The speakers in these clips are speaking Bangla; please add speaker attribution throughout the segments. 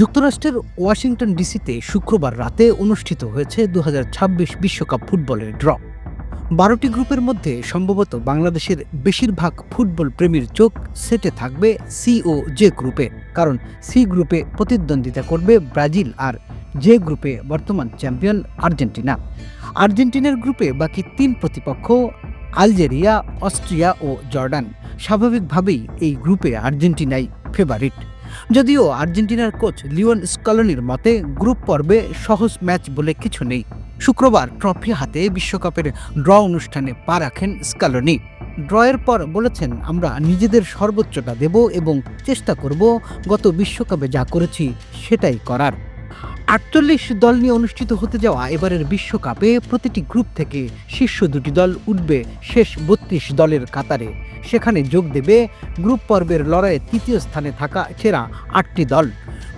Speaker 1: যুক্তরাষ্ট্রের ওয়াশিংটন ডিসিতে শুক্রবার রাতে অনুষ্ঠিত হয়েছে দু বিশ্বকাপ ফুটবলের ড্র। বারোটি গ্রুপের মধ্যে সম্ভবত বাংলাদেশের বেশিরভাগ ফুটবল প্রেমীর চোখ সেটে থাকবে সি ও জে গ্রুপে, কারণ সি গ্রুপে প্রতিদ্বন্দ্বিতা করবে ব্রাজিল আর জে গ্রুপে বর্তমান চ্যাম্পিয়ন আর্জেন্টিনা। আর্জেন্টিনার গ্রুপে বাকি তিন প্রতিপক্ষ আলজেরিয়া, অস্ট্রিয়া ও জর্ডান। স্বাভাবিকভাবেই এই গ্রুপে আর্জেন্টিনাই ফেভারিট যদিও আর্জেন্টিনার কোচ লিওন স্কলনির মতে, গ্রুপ পর্বে সহজ ম্যাচ বলে কিছু নেই। শুক্রবার ট্রফি হাতে বিশ্বকাপের ড্র অনুষ্ঠানে পা রাখেন স্কালনি। ড্রয়ের পর বলেছেন, আমরা নিজেদের সর্বোচ্চটা দেব এবং চেষ্টা করব গত বিশ্বকাপে যা করেছি সেটাই করার। আটচল্লিশ দল নিয়ে অনুষ্ঠিত হতে যাওয়া এবারের বিশ্বকাপে প্রতিটি গ্রুপ থেকে শীর্ষ দুটি দল উঠবে শেষ বত্রিশ দলের কাতারে। সেখানে যোগ দেবে গ্রুপ পর্বের লড়াইয়ে তৃতীয় স্থানে থাকা সেরা আটটি দল।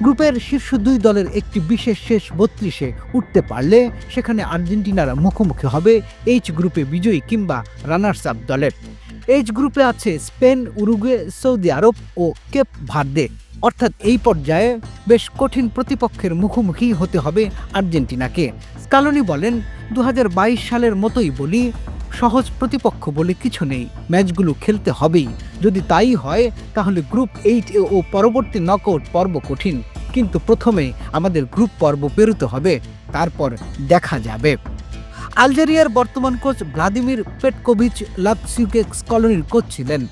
Speaker 1: গ্রুপের শীর্ষ দুই দলের একটি বিশেষ শেষ বত্রিশে উঠতে পারলে সেখানে আর্জেন্টিনারা মুখোমুখি হবে এইচ গ্রুপে বিজয়ী কিংবা রানার্স আপ দলের। এইচ গ্রুপে আছে স্পেন, উরুগুয়ে, সৌদি আরব ও কেপ ভার্দে। অর্থাৎ এই পর্যায়ে বেশ কঠিন প্রতিপক্ষের মুখোমুখি হতে হবে আর্জেন্টিনাকে। স্কালনি বলেন দু হাজার বাইশ সালের মতোই বলি সহজ প্রতিপক্ষ বলে কিছু নেই। ম্যাচগুলো খেলতে হবেই। যদি তাই হয়, তাহলে গ্রুপ এইট ও পরবর্তী নকআউট পর্ব কঠিন। কিন্তু প্রথমে আমাদের গ্রুপ পর্ব পেরোতে হবে, তারপর দেখা যাবে। আলজেরিয়ার বর্তমান কোচ ভ্লাদিমির পেটকোভিচ লাপসিউকে কলোনির কোচ ছিলেন।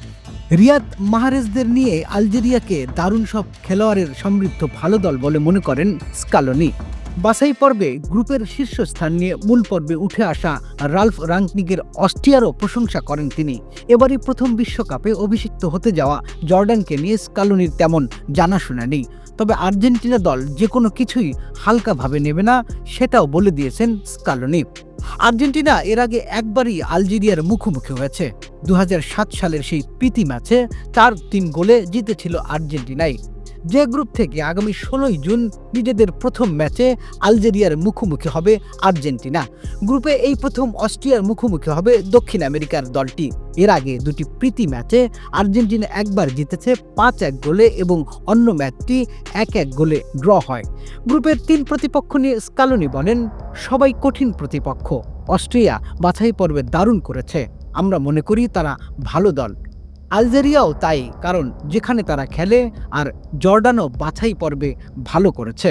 Speaker 1: রিয়াদ মাহারেজদের নিয়ে আলজেরিয়াকে দারুণ সব খেলোয়াড়ের সমৃদ্ধ ভালো দল বলে মনে করেন স্কালনি। বাছাই পর্বে গ্রুপের শীর্ষস্থান নিয়ে মূল পর্বে উঠে আসা রালফ রাঙ্কনিকের অস্ট্রিয়ারও প্রশংসা করেন তিনি। এবারই প্রথম বিশ্বকাপে অভিষিক্ত হতে যাওয়া জর্ডানকে নিয়ে স্কালনির তেমন জানাশোনা নেই। তবে আর্জেন্টিনা দল যে কোনো কিছুই হালকাভাবে নেবে না, সেটাও বলে দিয়েছেন স্কালনি। আর্জেন্টিনা এর আগে একবারই আলজেরিয়ার মুখোমুখি হয়েছে। দু হাজার সাত সালের সেই প্রীতি ম্যাচে চার তিন গোলে জিতেছিল আর্জেন্টিনাই। যে গ্রুপ থেকে আগামী ষোলোই জুন নিজেদের প্রথম ম্যাচে আলজেরিয়ার মুখোমুখি হবে আর্জেন্টিনা। গ্রুপে এই প্রথম অস্ট্রিয়ার মুখোমুখি হবে দক্ষিণ আমেরিকার দলটি। এর আগে দুটি প্রীতি ম্যাচে আর্জেন্টিনা একবার জিতেছে পাঁচ এক গোলে এবং অন্য ম্যাচটি এক এক গোলে ড্র হয়। গ্রুপের তিন প্রতিপক্ষ নিয়ে স্কালনি বলেন, সবাই কঠিন প্রতিপক্ষ। অস্ট্রিয়া বাছাই পর্বে দারুণ করেছে। আমরা মনে করি তারা ভালো দল। আলজেরিয়াও তাই, কারণ যেখানে তারা খেলে আর জর্ডানও বাছাই পর্বে ভালো করেছে।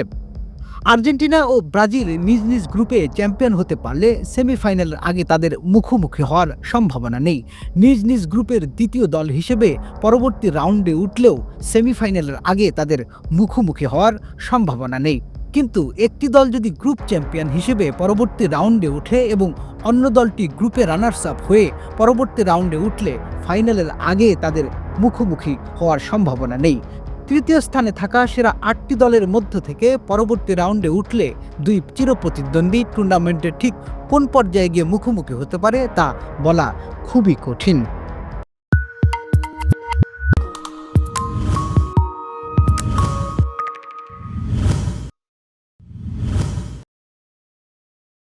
Speaker 1: আর্জেন্টিনা ও ব্রাজিল নিজ নিজ গ্রুপে চ্যাম্পিয়ন হতে পারলে সেমিফাইনালের আগে তাদের মুখোমুখি হওয়ার সম্ভাবনা নেই। নিজ নিজ গ্রুপের দ্বিতীয় দল হিসেবে পরবর্তী রাউন্ডে উঠলেও সেমিফাইনালের আগে তাদের মুখোমুখি হওয়ার সম্ভাবনা নেই। কিন্তু একটি দল যদি গ্রুপ চ্যাম্পিয়ন হিসেবে পরবর্তী রাউন্ডে উঠে এবং অন্য দলটি গ্রুপে রানার্স আপ হয়ে পরবর্তী রাউন্ডে উঠলে ফাইনালের আগে তাদের মুখোমুখি হওয়ার সম্ভাবনা নেই। তৃতীয় স্থানে থাকা সেরা আটটি দলের মধ্য থেকে পরবর্তী রাউন্ডে উঠলে দুই চিরপ্রতিদ্বন্দ্বী টুর্নামেন্টের ঠিক কোন পর্যায়ে গিয়ে মুখোমুখি হতে পারে তা বলা খুবই কঠিন।